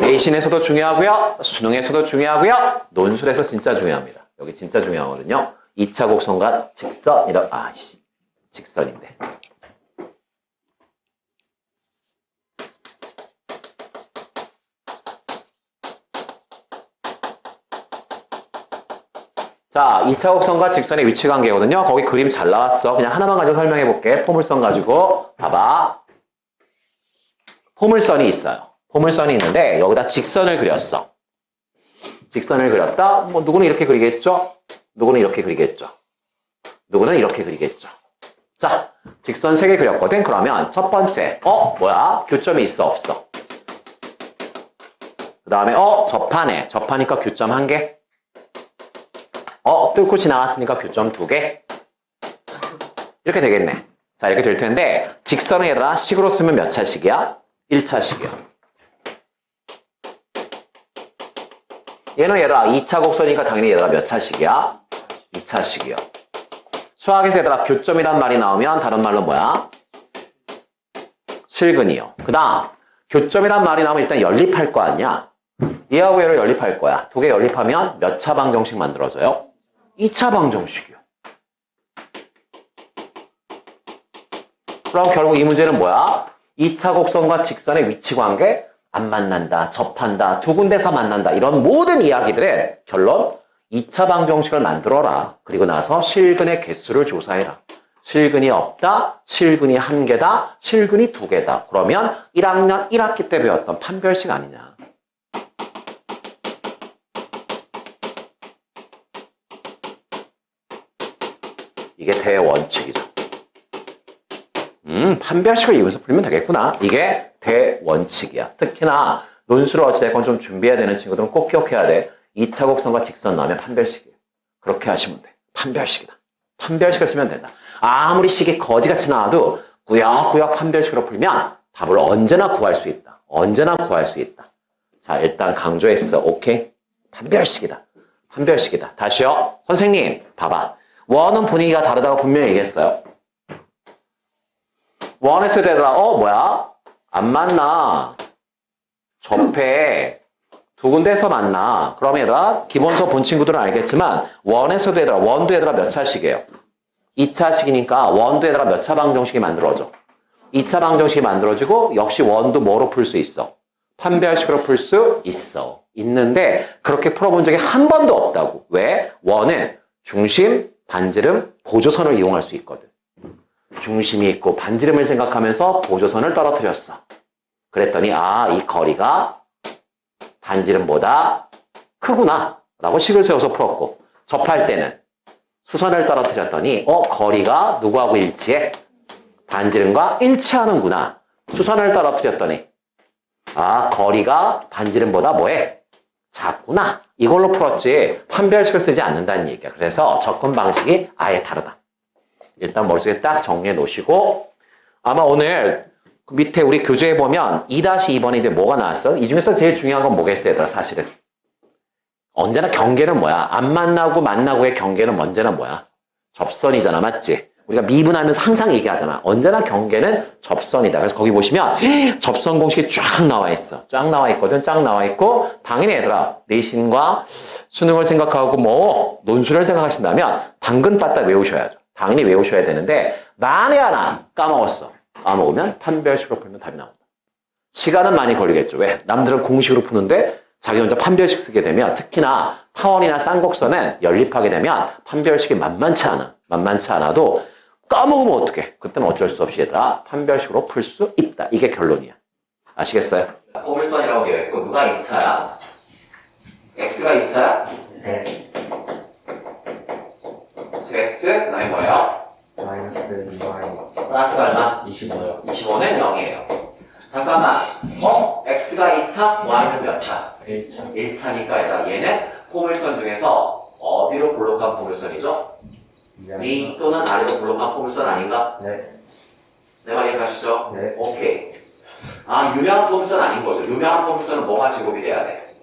내신에서도 중요하고요. 수능에서도 중요하고요. 논술에서 진짜 중요합니다. 여기 진짜 중요하거든요. 2차 곡선과 직선 이런 아씨 직선인데. 자, 2차 곡선과 직선의 위치 관계거든요. 거기 그림 잘 나왔어. 그냥 하나만 가지고 설명해 볼게. 포물선 가지고 봐봐. 포물선이 있어요. 포물선이 있는데 여기다 직선을 그렸어. 직선을 그렸다. 뭐 누구는 이렇게 그리겠죠? 누구는 이렇게 그리겠죠? 누구는 이렇게 그리겠죠? 자, 직선 세개 그렸거든. 그러면 첫 번째, 어, 뭐야? 교점이 있어, 없어? 그 다음에, 어, 접하네. 접하니까 교점 한 개. 어, 뚫고 지나갔으니까 교점 두 개. 이렇게 되겠네. 자, 이렇게 될 텐데, 직선에다 식으로 쓰면 몇 차식이야? 1차식이야. 얘는 얘들아 2차 곡선이니까 당연히 얘들아 몇 차식이야? 2차식이야. 수학에서 얘들아 교점이란 말이 나오면 다른 말로 뭐야? 실근이요. 그 다음 교점이란 말이 나오면 일단 연립할 거 아니야? 얘하고 얘를 연립할 거야. 두 개 연립하면 몇 차 방정식 만들어져요? 2차 방정식이요. 그럼 결국 이 문제는 뭐야? 2차 곡선과 직선의 위치 관계 안 만난다, 접한다, 두 군데서 만난다 이런 모든 이야기들의 결론 2차 방정식을 만들어라. 그리고 나서 실근의 개수를 조사해라. 실근이 없다, 실근이 한 개다, 실근이 두 개다. 그러면 1학년 1학기 때 배웠던 판별식 아니냐. 이게 대원칙이죠. 음, 판별식을 이용해서 풀면 되겠구나. 이게 대원칙이야. 특히나 논술을 어찌됐건 좀 준비해야 되는 친구들은 꼭 기억해야 돼. 2차 곡선과 직선 나오면 판별식이에요. 그렇게 하시면 돼. 판별식이다. 판별식을 쓰면 된다. 아무리 식이 거지같이 나와도 구역구역 판별식으로 풀면 답을 언제나 구할 수 있다. 언제나 구할 수 있다. 자, 일단 강조했어. 오케이? 판별식이다. 판별식이다. 다시요. 선생님, 봐봐. 원은 분위기가 다르다고 분명히 얘기했어요. 원했을 때더라, 어, 뭐야? 안 만나. 접해. 두 군데서 만나. 그러면 얘들아, 기본서 본 친구들은 알겠지만, 원에서도 얘들아, 원도 얘들아 몇 차식이에요? 2차식이니까 원도 얘들아 몇 차 방정식이 만들어져? 2차 방정식이 만들어지고, 역시 원도 뭐로 풀 수 있어? 판별식으로 풀 수 있어. 있는데, 그렇게 풀어본 적이 한 번도 없다고. 왜? 원은 중심, 반지름, 보조선을 이용할 수 있거든. 중심이 있고 반지름을 생각하면서 보조선을 떨어뜨렸어. 그랬더니 아, 이 거리가 반지름보다 크구나 라고 식을 세워서 풀었고 접할 때는 수선을 떨어뜨렸더니 어, 거리가 누구하고 일치해? 반지름과 일치하는구나. 수선을 떨어뜨렸더니 아, 거리가 반지름보다 뭐해? 작구나. 이걸로 풀었지 판별식을 쓰지 않는다는 얘기야. 그래서 접근 방식이 아예 다르다. 일단 머릿속에 딱 정리해 놓으시고 아마 오늘 그 밑에 우리 교재에 보면 2-2번에 이제 뭐가 나왔어? 이 중에서 제일 중요한 건 뭐겠어요, 얘들아, 사실은? 언제나 경계는 뭐야? 안 만나고 만나고의 경계는 언제나 뭐야? 접선이잖아, 맞지? 우리가 미분하면서 항상 얘기하잖아. 언제나 경계는 접선이다. 그래서 거기 보시면 접선 공식이 쫙 나와 있어. 쫙 나와 있거든. 쫙 나와 있고 당연히 얘들아 내신과 수능을 생각하고 뭐 논술을 생각하신다면 당근 빠따 외우셔야죠. 당연히 외우셔야 되는데 만에 하나 까먹었어. 까먹으면 판별식으로 풀면 답이 나온다. 시간은 많이 걸리겠죠. 왜? 남들은 공식으로 푸는데 자기 혼자 판별식 쓰게 되면 특히나 타원이나 쌍곡선은 연립하게 되면 판별식이 만만치 않아. 만만치 않아도 까먹으면 어떡해. 그때는 어쩔 수 없이 얘들아 판별식으로 풀 수 있다. 이게 결론이야. 아시겠어요? 포물선이라고 되어 있고 누가 2차야? x가 2차야? 네. X 그다음에 뭐예요? 마이너스 2y 플러스가 얼마? 25요. 25는 0이에요. 잠깐만. 어? x가 2차, y는 몇 차? 1차 1차니까 얘들아 얘는 포물선 중에서 어디로 볼록한 포물선이죠? 위 또는 아래로 볼록한 포물선 아닌가? 네. 내말 이해가시죠? 네. 오케이. 아 유명한 포물선 아닌 거죠. 유명한 포물선은 뭐가 제곱이 돼야 돼?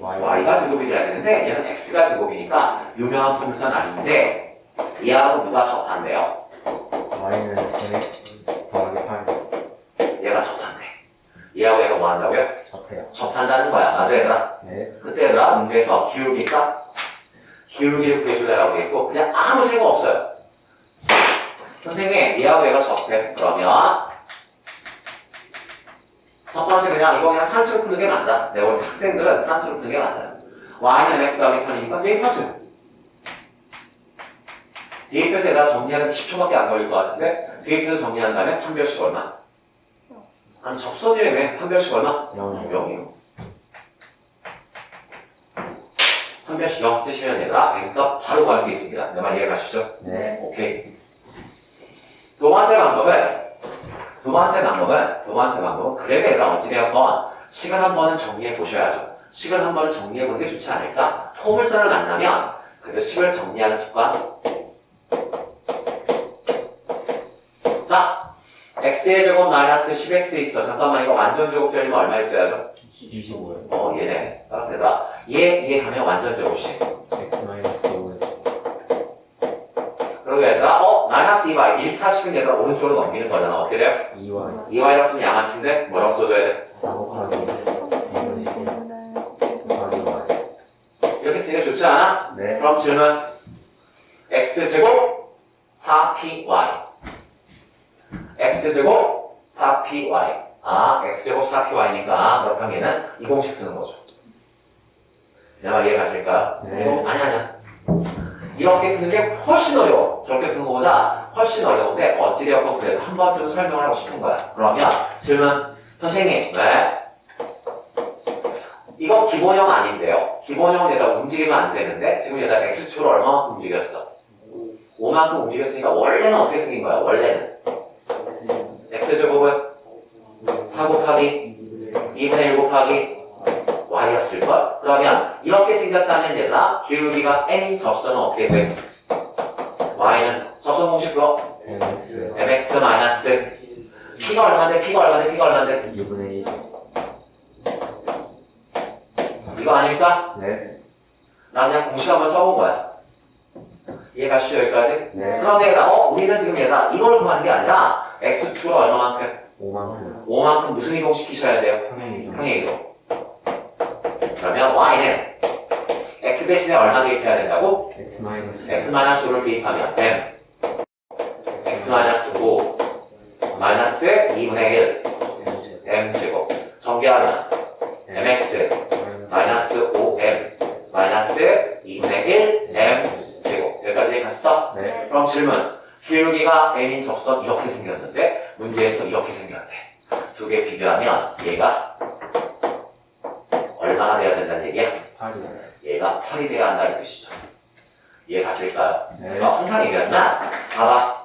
y가 제곱이 돼야 되는데 얘는 x가 제곱이니까 유명한 포물선 아닌데 얘하고 누가 접한대요? y는 mx 더하기 8 얘가 접한대. 얘하고 얘가 뭐 한다고요? 접 접해요. 접한다는 거야. 맞아, 얘들아? 네. 그때 얘들아, 문제에서 기울기가 기울기를 구해주려고 했고, 그냥 아무 생각 없어요. 선생님, 얘하고 얘가 접해. 그러면, 첫 번째 그냥 이거 그냥 산수로 푸는 게 맞아. 내가 우리 학생들은 산수로 푸는 게 맞아요. y는 x 더하기 편이니까 대입하세요. 대입해서 얘가 정리하는 10초밖에 안 걸릴 것 같은데, 대입해서 정리한 다음에 판별식 얼마? 아니, 접선이에 왜 판별식 얼마? 영. 0이요. 판별식 0 쓰시면 얘들아, 그러니까 바로 구할 수 있습니다. 내말 이해 가시죠? 네. 오케이. 두 번째 방법은, 두 번째 방법은, 두 번째 방법은, 그래도 얘들아, 어찌되었건, 식을 한 번은 정리해 보셔야죠. 식을 한 번은 정리해 보는 게 좋지 않을까? 포물선을 만나면, 그래도 식을 정리하는 습관. X의 제곱 마이너스 10x 있어. 잠깐만, 이거 완전 제곱되려면 얼마 있어야죠? 25요. 어, 얘네. 따라서 얘, 얘 하면 완전 제곱식. x 마이너스 5요. 그리고 얘들아, 어, 마이너스 2y. 1차식은 얘들아, 오른쪽으로 넘기는 거잖아. 어떻게 돼요? 2y. 2y라고 쓰면 양아치인데, 뭐라고 써줘야 돼? 4 곱하기 2분의 1 곱하기 y. 이렇게 쓰니까 좋지 않아? 네. 그럼 질문. x제곱 4py. X제곱 4py. 아, x제곱 4py니까 그렇다면 얘는 이 공식 쓰는 거죠. 내말 이해 가실까요? 네. 이거 아니 아니야. 이렇게 푸는 게 훨씬 어려워. 저렇게 푸는 것보다 훨씬 어려운데 어찌되었건 그래도 한 번쯤 설명을 하고 싶은 거야. 그러면 질문. 선생님, 네? 이거 기본형 아닌데요. 기본형은 얘가 움직이면 안 되는데 지금 얘가 x축으로 얼마만큼 움직였어? 5만큼 움직였으니까 원래는 어떻게 생긴 거야? 원래는 x제곱은 4 곱하기 2분의 1 곱하기 y였을 걸? 그러면 이렇게 생겼다면 얘들아 기울기가 n인 접선은 어떻게 돼? y는 접선 공식으로 mx 마이너스 p가 얼마인데 p가 얼마인데 p가 얼마인데 2분의 1. 이거 아닐까? 네. 나 그냥 공식 한번 써본 거야 이해가 쉬죠 여기까지? 네. 그런데 얘들아 어? 우리는 지금 얘들아 이걸 구하는 게 아니라 x축으로 얼마만큼? 5만큼. 5만큼 무슨 이동 시키셔야 돼요? 평행이동. 평행 이동 그러면 y는 x 대신에 얼마 대입해야 된다고? x 마이너스 x 마이너스 5를 대입하면 m x 마이너스 5 마이너스 2분의 1 m 제곱 전개하면 mx 마이너스 5m 마이너스 2분의 1 m 제곱 여기까지 갔어? 네. 그럼 질문 기울기가 m인 접선 이렇게 생겼는데 문제에서 이렇게 생겼대 두개 비교하면 얘가 얼마나 돼야 된다는 얘기야? 8이요. 얘가 8이 돼야 한다는 뜻이죠 이해 가실까요? 네. 그래서 항상 얘기하지만 봐봐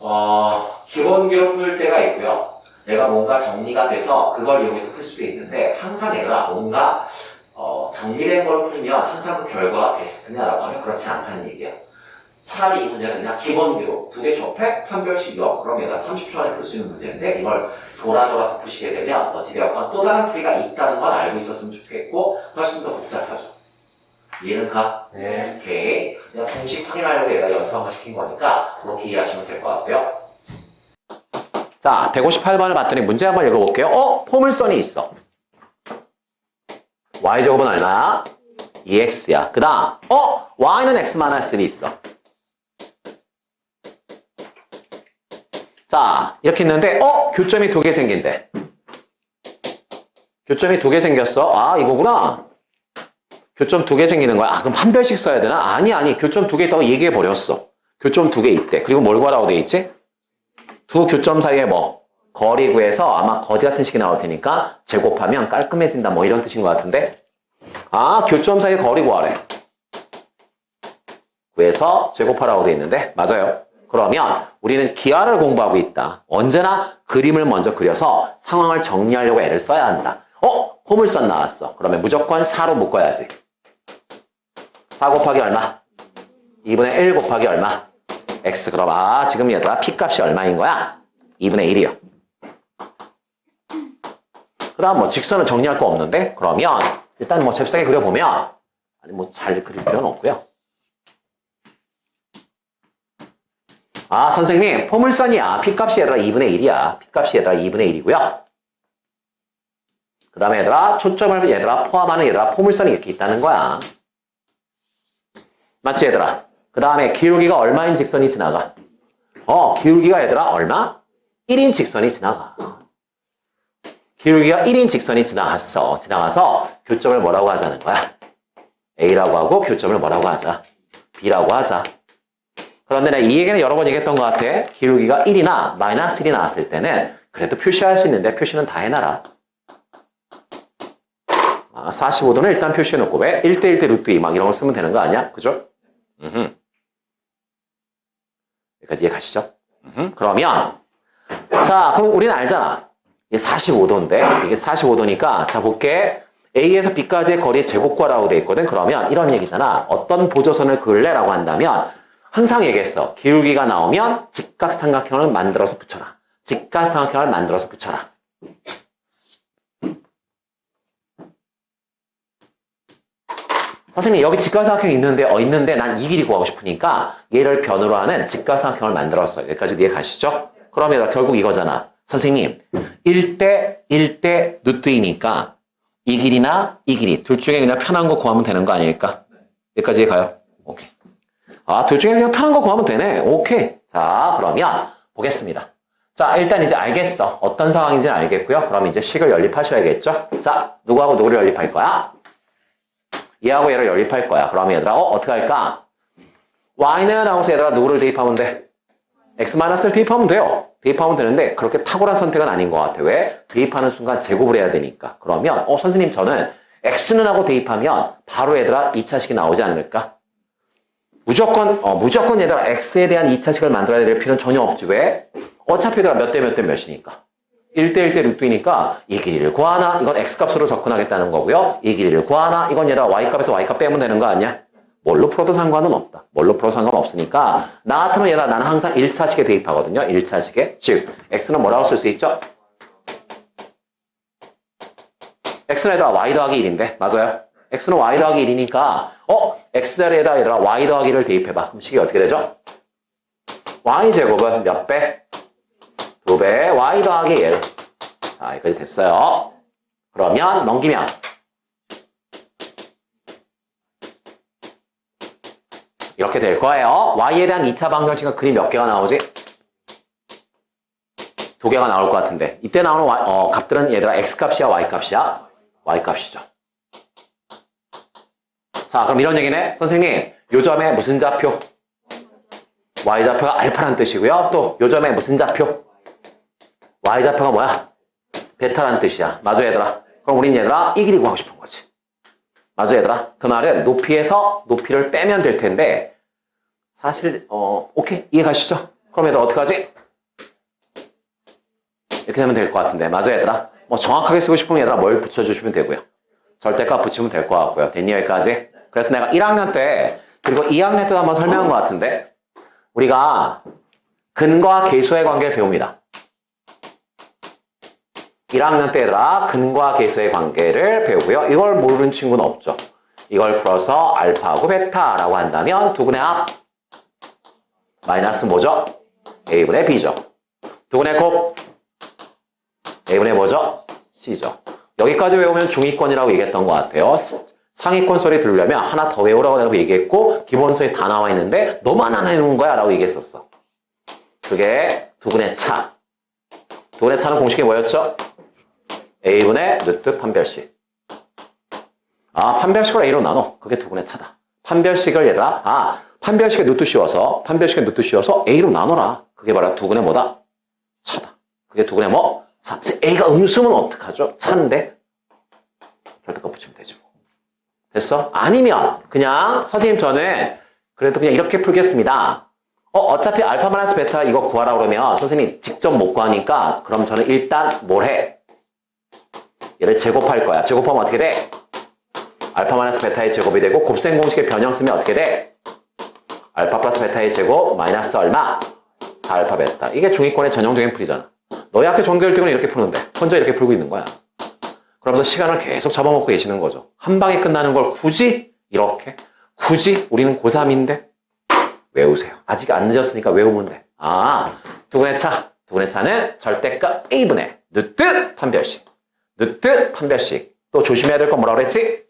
어, 기본기로 풀 때가 있고요 내가 뭔가 정리가 돼서 그걸 이용해서 풀 수도 있는데 항상 얘들아 뭔가 어, 정리된 걸 풀면 항상 그 결과가 베스트냐라고 하면 그렇지 않다는 얘기야 차라리 이 문제는 그냥 기본기로 두 개 접해 판별식 0 그럼 얘가 30초 안에 풀 수 있는 문제인데 이걸 돌아 돌아서 푸시게 되면 어찌되었건 또 다른 풀이가 있다는 걸 알고 있었으면 좋겠고 훨씬 더 복잡하죠 이해는 가? 네. 오케이. 그냥 공식 확인하려고 얘가 연습 한번 시킨 거니까 그렇게 이해하시면 될 것 같고요. 자, 158번을 봤더니 문제 한번 읽어볼게요. 어? 포물선이 있어. y제곱은 얼마야? 2x야. 그 다음, 어? y는 x-1이 있어. 자, 이렇게 있는데, 어? 교점이 두 개 생긴대. 교점이 두 개 생겼어. 아, 이거구나. 교점 두 개 생기는 거야. 아, 그럼 한 별씩 써야 되나? 아니, 아니. 교점 두 개 있다고 얘기해 버렸어. 교점 두 개 있대. 그리고 뭘 구하라고 돼 있지? 두 교점 사이에 뭐? 거리 구해서 아마 거지 같은 식이 나올 테니까 제곱하면 깔끔해진다. 뭐 이런 뜻인 것 같은데. 아, 교점 사이에 거리 구하래. 구해서 제곱하라고 돼 있는데. 맞아요. 그러면 우리는 기하를 공부하고 있다. 언제나 그림을 먼저 그려서 상황을 정리하려고 애를 써야 한다. 어? 포물선 나왔어. 그러면 무조건 4로 묶어야지. 4 곱하기 얼마? 2분의 1 곱하기 얼마? x 그럼 아 지금 얘들아 p 값이 얼마인 거야? 2분의 1이요. 그 다음 뭐 직선은 정리할 거 없는데 그러면 일단 뭐 잽싸게 그려보면 아니 뭐 잘 그릴 필요는 없고요. 아 선생님 포물선이야 p 값이 얘들아 2분의 1이야 p 값이 얘들아 2분의 1이고요. 그 다음에 얘들아, 초점을 얘들아 포함하는 얘들아 포물선이 이렇게 있다는 거야. 맞지 얘들아? 그 다음에 기울기가 얼마인 직선이 지나가? 어, 기울기가 얘들아 얼마? 1인 직선이 지나가. 기울기가 1인 직선이 지나갔어. 지나가서 교점을 뭐라고 하자는 거야? A라고 하고 교점을 뭐라고 하자? B라고 하자. 그런데 내가 이 얘기는 여러 번 얘기했던 것 같아. 기울기가 1이나 마이너스 1이 나왔을 때는 그래도 표시할 수 있는데 표시는 다 해놔라. 아, 45도는 일단 표시해놓고 왜? 1대1대 루트 2 막 이런 거 쓰면 되는 거 아니야? 그죠? 음흠. 여기까지 이해 가시죠? 음흠. 그러면 자 그럼 우리는 알잖아. 이게 45도인데 이게 45도니까 자 볼게. A에서 B까지의 거리의 제곱과라고 돼 있거든. 그러면 이런 얘기잖아. 어떤 보조선을 그을래라고 한다면 항상 얘기했어. 기울기가 나오면 직각삼각형을 만들어서 붙여라. 직각삼각형을 만들어서 붙여라. 선생님 여기 직각삼각형이 있는데 어 있는데 난 이 길이 구하고 싶으니까 얘를 변으로 하는 직각삼각형을 만들었어요. 여기까지 이해 가시죠? 그러면 결국 이거잖아. 선생님 1대 1대 누트이니까 이 길이나 이 길이 둘 중에 그냥 편한 거 구하면 되는 거 아닐까? 여기까지 가요? 오케이. 아, 둘 중에 그냥 편한 거 구하면 되네. 오케이. 자, 그러면 보겠습니다. 자, 일단 이제 알겠어. 어떤 상황인지는 알겠고요. 그럼 이제 식을 연립하셔야겠죠? 자, 누구하고 누구를 연립할 거야? 얘하고 얘를 연립할 거야. 그러면 얘들아, 어, 어떻게 할까? y는 하고서 얘들아, 누구를 대입하면 돼? x-를 대입하면 돼요. 대입하면 되는데 그렇게 탁월한 선택은 아닌 것 같아. 왜? 대입하는 순간 제곱을 해야 되니까. 그러면 어 선생님 저는 x는 하고 대입하면 바로 얘들아 2차식이 나오지 않을까? 무조건 어 무조건 얘들아 x에 대한 2차식을 만들어야 될 필요는 전혀 없지. 왜? 어차피 얘들아 몇 대 몇 대 몇이니까. 1대 1대 루트이니까 이 길이를 구하나 이건 x값으로 접근하겠다는 거고요. 이 길이를 구하나 이건 얘들아 y값에서 y값 빼면 되는 거 아니야? 뭘로 풀어도 상관은 없다. 뭘로 풀어도 상관없으니까 나 같으면 얘들아 나는 항상 1차식에 대입하거든요. 1차식에. 즉 x는 뭐라고 쓸 수 있죠? x는 얘들아 y 더하기 1인데 맞아요? x는 y 더하기 1이니까 어? X자리에다 얘들아 y 더하기 1을 대입해봐. 그럼 식이 어떻게 되죠? y제곱은 몇 배? 2배 y 더하기 1. 자, 여기까지 됐어요. 그러면 넘기면 이렇게 될 거예요. y에 대한 2차 방정식은 그림 몇 개가 나오지? 두 개가 나올 것 같은데 이때 나오는 y, 어, 값들은 얘들아 x값이야 y값이야? y값이죠. 자 그럼 이런 얘기네. 선생님 요점에 무슨 좌표? y좌표가 알파란 뜻이고요. 또 요점에 무슨 좌표? y좌표가 뭐야? 베타란 뜻이야. 맞아 얘들아. 그럼 우린 얘들아 이 길이 구하고 싶은 거지. 맞아 얘들아. 그 말은 높이에서 높이를 빼면 될 텐데 사실 어 오케이 이해 가시죠? 그럼 얘들아 어떡하지? 이렇게 되면 될 것 같은데 맞아 얘들아. 뭐 정확하게 쓰고 싶으면 얘들아 뭘 붙여주시면 되고요. 절대값 붙이면 될 것 같고요. 됐니 여기까지? 그래서 내가 1학년 때 그리고 2학년 때도 한번 설명한 것 같은데 우리가 근과 계수의 관계를 배웁니다. 1학년 때 얘들아 근과 계수의 관계를 배우고요. 이걸 모르는 친구는 없죠. 이걸 풀어서 알파하고 베타라고 한다면 두근의 합 마이너스 뭐죠? a분의 b죠. 두근의 곱 a분의 뭐죠? c죠. 여기까지 외우면 중위권이라고 얘기했던 것 같아요. 상위권 소리 들으려면 하나 더 외우라고 내가 얘기했고 기본 소리 다 나와 있는데 너만 안 해놓은 거야 라고 얘기했었어. 그게 두근의 차. 두근의 차는 공식이 뭐였죠? a분의 루트 판별식. 아, 판별식을 a로 나눠. 그게 두근의 차다. 판별식을 얘들아, 아, 판별식에 루트 씌워서, 판별식에 루트 씌워서 a로 나눠라. 그게 바로 두근의 뭐다? 차다. 그게 두근의 뭐? 차. a가 음수면 어떡하죠? 차인데? 절대값 붙이면 뭐. 됐어? 아니면, 그냥, 선생님 저는 그래도 그냥 이렇게 풀겠습니다. 어, 어차피 알파 마이너스 베타 이거 구하라 그러면 선생님이 직접 못 구하니까 그럼 저는 일단 뭘 해? 얘를 제곱할 거야. 제곱하면 어떻게 돼? 알파 마이너스 베타의 제곱이 되고 곱셈 공식의 변형 쓰면 어떻게 돼? 알파 플러스 베타의 제곱 마이너스 얼마? 4알파 베타. 이게 중위권의 전형적인 풀이잖아. 너희 학교 정규일등은 이렇게 푸는데 혼자 이렇게 풀고 있는 거야. 그러면서 시간을 계속 잡아먹고 계시는 거죠. 한 방에 끝나는 걸 굳이 이렇게 굳이 우리는 고3인데 외우세요. 아직 안 늦었으니까 외우면 돼. 아, 두분의 차. 두분의 차는 절대값 A분의 누트 판별식. 루트 판별식. 또 조심해야 될 건 뭐라 그랬지?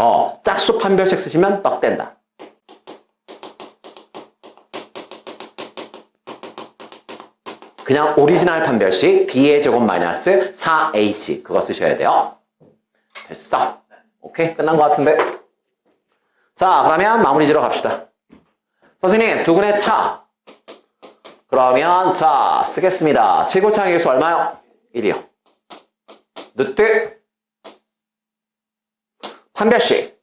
어, 짝수 판별식 쓰시면 떡 된다. 그냥 오리지널 판별식 b의 제곱 마이너스 4ac 그거 쓰셔야 돼요. 됐어. 오케이 끝난 것 같은데. 자 그러면 마무리 지러 갑시다. 선생님 두근의 차. 그러면 자 쓰겠습니다. 최고차의 개수 얼마요? 1이요. 누트 판별식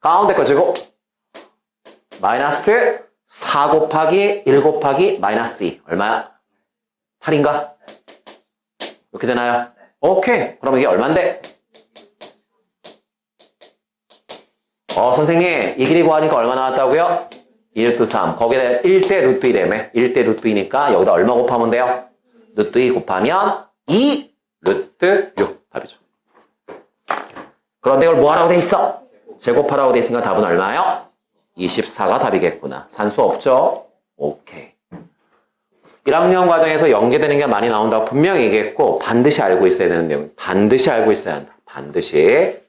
가운데 거 제곱 마이너스 4 곱하기 1 곱하기 마이너스 2 얼마야? 8인가? 이렇게 되나요? 오케이. 그럼 이게 얼만데? 어, 선생님, 이 길이 구하니까 얼마 나왔다고요? 2 루트 3. 거기에 1대 루트 2라며. 1대 루트 2니까 여기다 얼마 곱하면 돼요? 루트 2 곱하면 2 루트 6. 답이죠. 그런데 이걸 뭐 하라고 돼 있어? 제곱하라고 돼 있으니까 답은 얼마요? 24가 답이겠구나. 산수 없죠? 오케이. 1학년 과정에서 연계되는 게 많이 나온다고 분명히 얘기했고 반드시 알고 있어야 되는 내용 반드시 알고 있어야 한다. 반드시